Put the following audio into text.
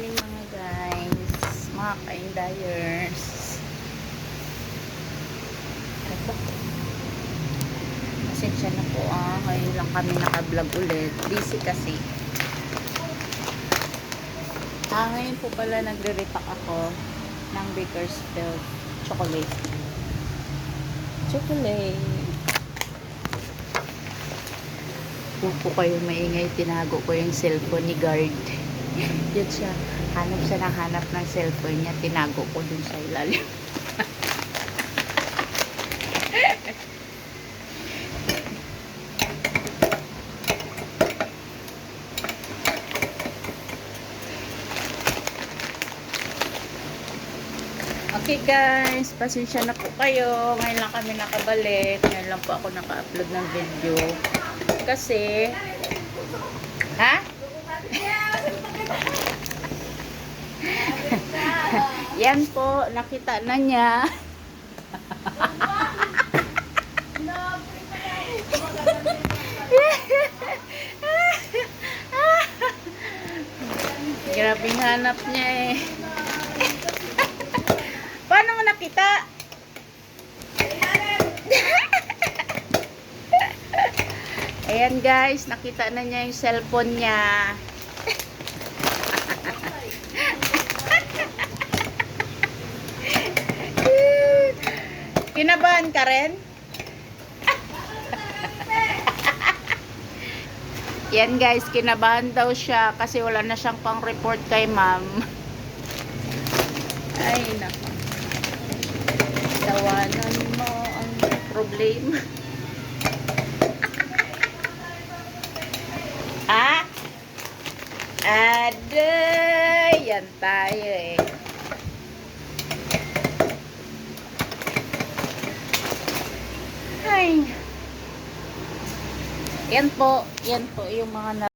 morning mga guys, mga ka-indayers. Ito. Pasensya na po ah, ngayon lang kami naka-vlog ulit. Busy kasi. Ah, ngayon po pala nagre-repack ako ng Bakersfield chocolate. Chocolate. Huwag po kayo maingay, tinago ko yung cellphone ni guard. Yan siya. Hanap siya ng hanap ng cellphone niya. Tinago ko dun sa ilalim. Okay guys, pasensya na po kayo. Ngayon lang kami nakabalik. Ngayon lang po ako naka-upload ng video. Kasi, ha? Yan po, nakita na niya. Grabing hanap niya eh. Paano mo nakita? Ayan guys, nakita na niya yung cellphone niya. Kinabahan ka rin? Yan guys, kinabahan daw siya kasi wala na siyang pang report kay ma'am. Ay, nako. Tawanan mo ang problema. ah? Aday! Yan tayo eh. Yan po, yan po yung mga